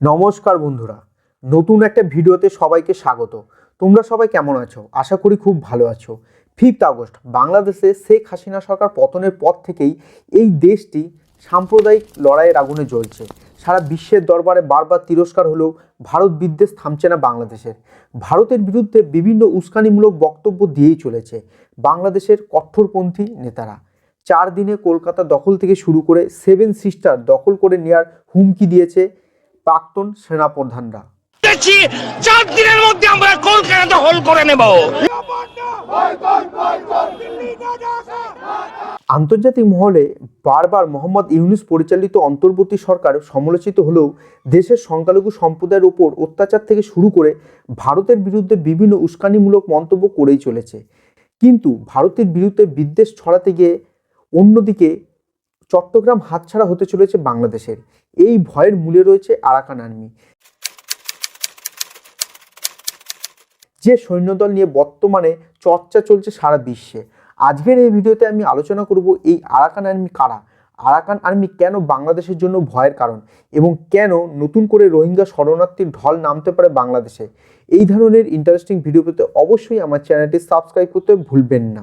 নমস্কার বন্ধুরা, নতুন একটা ভিডিওতে সবাইকে স্বাগত। তোমরা সবাই কেমন আছো? আশা করি খুব ভালো আছো। ফিফথ আগস্ট, বাংলাদেশে শেখ হাসিনা সরকার পতনের পর থেকেই এই দেশটি সাম্প্রদায়িক লড়াইয়ের আগুনে জ্বলছে। সারা বিশ্বের দরবারে বারবার তিরস্কার হলেও ভারত বিদ্বেষ থামছে না বাংলাদেশের। ভারতের বিরুদ্ধে বিভিন্ন উস্কানিমূলক বক্তব্য দিয়েই চলেছে বাংলাদেশের কঠোরপন্থী নেতারা। চার দিনে কলকাতা দখল থেকে শুরু করে সেভেন সিস্টার দখল করে নেওয়ার হুমকি দিয়েছে প্রাক্তন সেনাপ্রধানরা। চার দিনের মধ্যে আমরা কলকাতা করে নেব। আন্তর্জাতিক মহলে বারবার মোহাম্মদ ইউনুস পরিচালিত অন্তর্বর্তী সরকার সমালোচিত হলেও দেশের সংখ্যালঘু সম্প্রদায়ের ওপর অত্যাচার থেকে শুরু করে ভারতের বিরুদ্ধে বিভিন্ন উস্কানিমূলক মন্তব্য করেই চলেছে। কিন্তু ভারতের বিরুদ্ধে বিদ্বেষ ছড়াতে গিয়ে অন্যদিকে চট্টগ্রাম হাতছাড়া হতে চলেছে বাংলাদেশের। এই ভয়ের মূলে রয়েছে আরাকান আর্মি। যে সৈন্যদল নিয়ে বর্তমানে চর্চা চলছে সারা বিশ্বে। আজকের এই ভিডিওতে আমি আলোচনা করব এই আরাকান আর্মি কারা? আরাকান আর্মি কেন বাংলাদেশের জন্য ভয়ের কারণ? এবং কেন নতুন করে রোহিঙ্গা শরণার্থীর ঢল নামতে পারে বাংলাদেশে? এই ধরনের ইন্টারেস্টিং ভিডিও পেতে অবশ্যই আমার চ্যানেলটি সাবস্ক্রাইব করতে ভুলবেন না।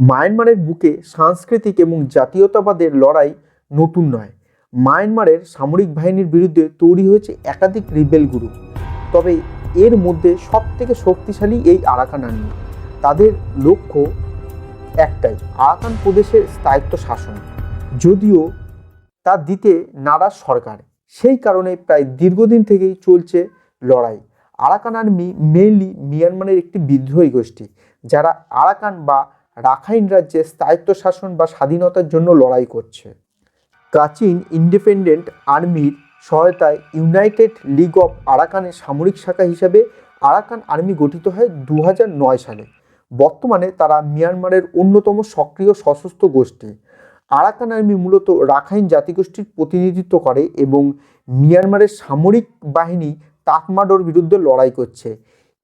মায়ানমারের বুকে সাংস্কৃতিক এবং জাতীয়তাবাদের লড়াই নতুন নয়। মায়ানমারের সামরিক বাহিনীর বিরুদ্ধে তৈরি হয়েছে একাধিক রিবেল গ্রুপ। তবে এর মধ্যে সবথেকে শক্তিশালী এই আরাকান আর্মি তাদের লক্ষ্য একটাই, আরাকান প্রদেশের স্থায়িত্ব শাসন। যদিও তা দিতে নারাজ সরকার, সেই কারণে প্রায় দীর্ঘদিন থেকেই চলছে লড়াই। আরাকান আর্মি মেইনলি মিয়ানমারের একটি বিদ্রোহী গোষ্ঠী, যারা আরাকান বা রাখাইন রাজ্যে স্থায়িত্ব শাসন বা স্বাধীনতার জন্য লড়াই করছে। প্রাচীন ইন্ডিপেন্ডেন্ট আর্মির সহায়তায় ইউনাইটেড লিগ অফ আরাকানের সামরিক শাখা হিসাবে আরাকান আর্মি গঠিত হয় দু সালে। বর্তমানে তারা মিয়ানমারের অন্যতম সক্রিয় সশস্ত্র গোষ্ঠী। আরাকান আর্মি মূলত রাখাইন জাতিগোষ্ঠীর প্রতিনিধিত্ব করে এবং মিয়ানমারের সামরিক বাহিনী তাকমাডোর বিরুদ্ধে লড়াই করছে।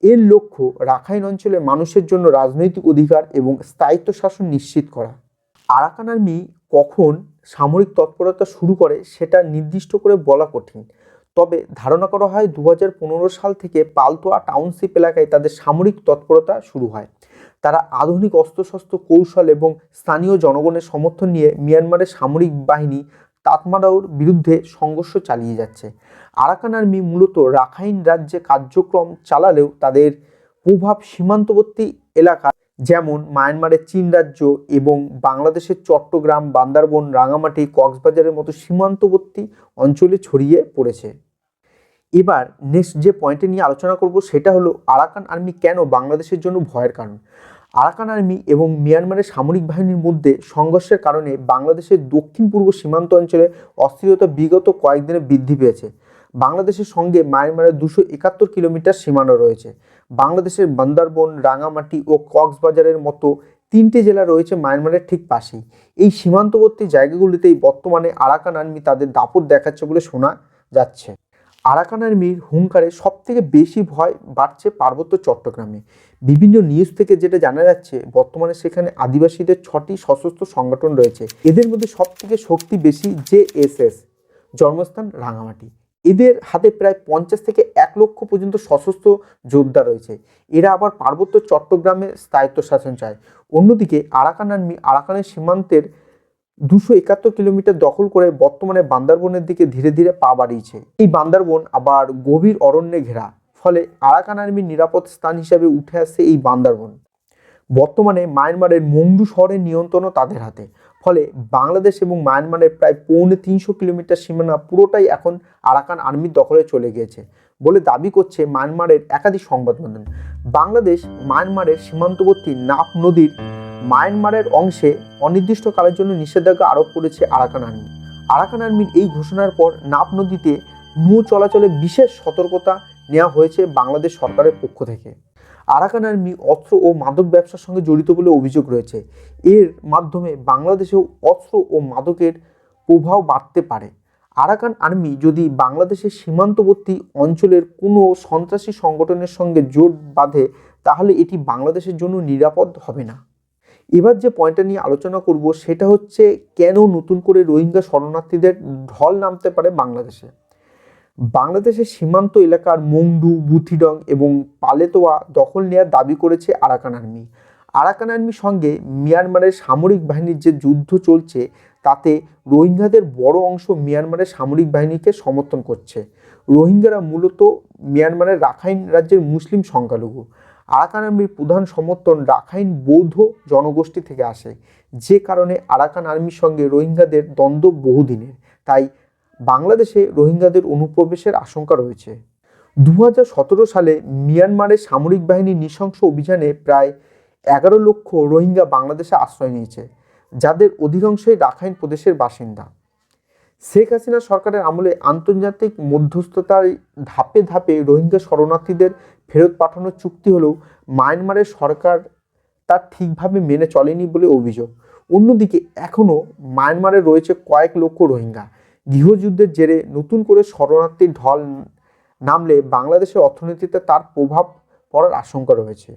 এর লক্ষ্য রাখাইন অঞ্চলে মানুষের জন্য রাজনৈতিক অধিকার এবং স্থায়িত্ব শাসন নিশ্চিত করা। আরাকান আর্মি কখন সামরিক তৎপরতা শুরু করে সেটা নির্দিষ্ট করে বলা কঠিন। তবে ধারণা করা হয় দু হাজার পনেরো সাল থেকে পালতোয়া টাউনশিপ এলাকায় তাদের সামরিক তৎপরতা শুরু হয়। তারা আধুনিক অস্ত্রশস্ত্র কৌশল এবং স্থানীয় জনগণের সমর্থন নিয়ে মিয়ানমারের সামরিক বাহিনী তাতমাদাওর বিরুদ্ধে সংঘর্ষ চালিয়ে যাচ্ছে। আরাকান আর্মি মূলত রাখাইন রাজ্যে কার্যক্রম চালালেও তাদের প্রভাব সীমান্তবর্তী এলাকা, যেমন মায়ানমারের চীন রাজ্য এবং বাংলাদেশের চট্টগ্রাম, বান্দারবন, রাঙামাটি, কক্সবাজারের মতো সীমান্তবর্তী অঞ্চলে ছড়িয়ে পড়েছে। এবার নেক্সট যে পয়েন্টে নিয়ে আলোচনা করব সেটা হলো আরাকান আর্মি কেন বাংলাদেশের জন্য ভয়ের কারণ? আরাকান আর্মি এবং মিয়ানমারের সামরিক বাহিনীর মধ্যে সংঘর্ষের কারণে বাংলাদেশের দক্ষিণ পূর্ব সীমান্ত অঞ্চলে অস্থিরতা বিগত কয়েকদিনে বৃদ্ধি পেয়েছে। বাংলাদেশের সঙ্গে মায়ানমারের দুশো একাত্তর কিলোমিটার সীমানা রয়েছে। বাংলাদেশের বান্দারবন, রাঙামাটি ও কক্সবাজারের মতো তিনটে জেলা রয়েছে মায়ানমারের ঠিক পাশেই। এই সীমান্তবর্তী জায়গাগুলিতেই বর্তমানে আরাকান আর্মি তাদের দাপট দেখাচ্ছে বলে শোনা যাচ্ছে। আরাকান আর্মির হুঙ্কারে সব থেকে বেশি ভয় বাড়ছে পার্বত্য চট্টগ্রামে। বিভিন্ন নিউজ থেকে যেটা জানা যাচ্ছে, বর্তমানে সেখানে আদিবাসীদের ছটি সশস্ত্র সংগঠন রয়েছে। এদের মধ্যে সব থেকে শক্তি বেশি জে এস এস, জন্মস্থান রাঙামাটি। এদের হাতে প্রায় পঞ্চাশ থেকে এক লক্ষ পর্যন্ত সশস্ত্র যোদ্ধা রয়েছে। এরা আবার পার্বত্য চট্টগ্রামে স্থায়িত্ব শাসন চায়। অন্যদিকে আরাকান আর্মি আরাকানের সীমান্তের দুশো একাত্তর কিলোমিটার দখল করে বর্তমানে বান্দারবনের দিকে ধীরে ধীরে পা বাড়িয়েছে। এই বান্দারবন আবার গভীর অরণ্যে ঘেরা, ফলে আরাকান আর্মির নিরাপদ স্থান হিসাবে উঠে আসছে এই বান্দারবন। বর্তমানে মায়ানমারের মংডু শহরের নিয়ন্ত্রণও তাদের হাতে, ফলে বাংলাদেশ এবং মায়ানমারের প্রায় পৌনে তিনশো কিলোমিটার সীমানা পুরোটাই এখন আরাকান আর্মির দখলে চলে গিয়েছে বলে দাবি করছে মায়ানমারের একাধিক সংবাদ মাধ্যম বাংলাদেশ, মায়ানমারের সীমান্তবর্তী নাপ নদীর মায়ানমারের অংশে অনির্দিষ্টকালের জন্য নিষেধাজ্ঞা আরোপ করেছে আরাকান আর্মি। আরাকান আর্মির এই ঘোষণার পর নাপ নদীতে নৌ চলাচলে বিশেষ সতর্কতা নেওয়া হয়েছে বাংলাদেশ সরকারের পক্ষ থেকে। আরাকান আর্মি অস্ত্র ও মাদক ব্যবসার সঙ্গে জড়িত বলে অভিযোগ রয়েছে। এর মাধ্যমে বাংলাদেশেও অস্ত্র ও মাদকের প্রভাব বাড়তে পারে। আরাকান আর্মি যদি বাংলাদেশের সীমান্তবর্তী অঞ্চলের কোনো সন্ত্রাসী সংগঠনের সঙ্গে জোট বাঁধে, তাহলে এটি বাংলাদেশের জন্য নিরাপদ হবে না। এবার যে পয়েন্টটা নিয়ে আলোচনা করব, সেটা হচ্ছে কেন নতুন করে রোহিঙ্গা শরণার্থীদের ঢল নামতে পারে বাংলাদেশে? বাংলাদেশের সীমান্ত এলাকার মংডু, বুথিডং এবং পালেতোয়া দখল নেওয়ার দাবি করেছে আরাকান আর্মি। আরাকান আর্মির সঙ্গে মিয়ানমারের সামরিক বাহিনীর যে যুদ্ধ চলছে, তাতে রোহিঙ্গাদের বড় অংশ মিয়ানমারের সামরিক বাহিনীকে সমর্থন করছে। রোহিঙ্গারা মূলত মিয়ানমারের রাখাইন রাজ্যের মুসলিম সংখ্যালঘু। আরাকান আর্মির প্রধান সমর্থন রাখাইন বৌদ্ধ জনগোষ্ঠী থেকে আসে, যে কারণে আরাকান আর্মির সঙ্গে রোহিঙ্গাদের দ্বন্দ্ব বহুদিনের। তাই বাংলাদেশে রোহিঙ্গাদের অনুপ্রবেশের আশঙ্কা রয়েছে। দু হাজার সতেরো সালে মিয়ানমারের সামরিক বাহিনীর নৃশংস অভিযানে প্রায় এগারো লক্ষ রোহিঙ্গা বাংলাদেশে আশ্রয় নিয়েছে, যাদের অধিকাংশই রাখাইন প্রদেশের বাসিন্দা। শেখ হাসিনা সরকারের আমলে আন্তর্জাতিক মধ্যস্থতার ধাপে ধাপে রোহিঙ্গা শরণার্থীদের ফেরত পাঠানোর চুক্তি হলেও মায়ানমারের সরকার তা ঠিকভাবে মেনে চলেনি বলে অভিযোগ। অন্যদিকে এখনও মায়ানমারে রয়েছে কয়েক লক্ষ রোহিঙ্গা। গৃহযুদ্ধের জেরে নতুন করে শরণার্থীর ঢল নামলে বাংলাদেশের অর্থনীতিতে তার প্রভাব পড়ার আশঙ্কা রয়েছে।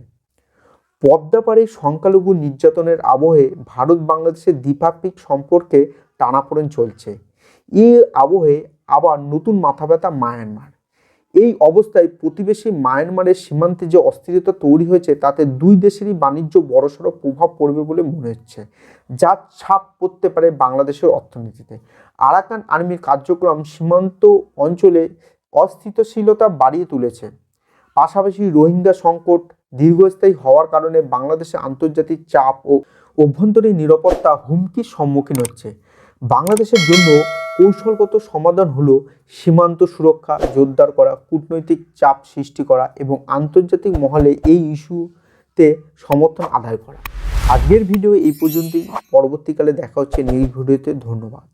পদ্মাপাড়ে সংখ্যালঘু নির্যাতনের আবহে ভারত বাংলাদেশের দ্বিপাক্ষিক সম্পর্কে টানাপোড়েন চলছে। এই আবহে আবার নতুন মাথা ব্যথা মায়ানমার। এই অবস্থায় প্রতিবেশী মায়ানমারের সীমান্তে যে অস্থিরতা তৈরি হয়েছে, তাতে দুই দেশেরই বাণিজ্য বড়সড় প্রভাব পড়বে বলে মনে হচ্ছে যার ছাপ পড়তে পারে বাংলাদেশের অর্থনীতিতে। আরাকান আর্মির কার্যক্রম সীমান্ত অঞ্চলে অস্থিতিশীলতা বাড়িয়ে তুলেছে। পাশাপাশি রোহিঙ্গা সংকট দীর্ঘস্থায়ী হওয়ার কারণে বাংলাদেশে আন্তর্জাতিক চাপ ও অভ্যন্তরীণ নিরাপত্তা হুমকির সম্মুখীন হচ্ছে। বাংলাদেশের জন্য কৌশলগত সমাধান হলো সীমান্ত সুরক্ষা, জোরদার করা, কূটনৈতিক চাপ সৃষ্টি করা এবং আন্তর্জাতিক মহলে এই ইস্যুতে সমর্থন আদায় করা। আজকের ভিডিও এই পর্যন্তই। পরবর্তীকালে দেখা হচ্ছে নিউজ ভিডিওতে ধন্যবাদ।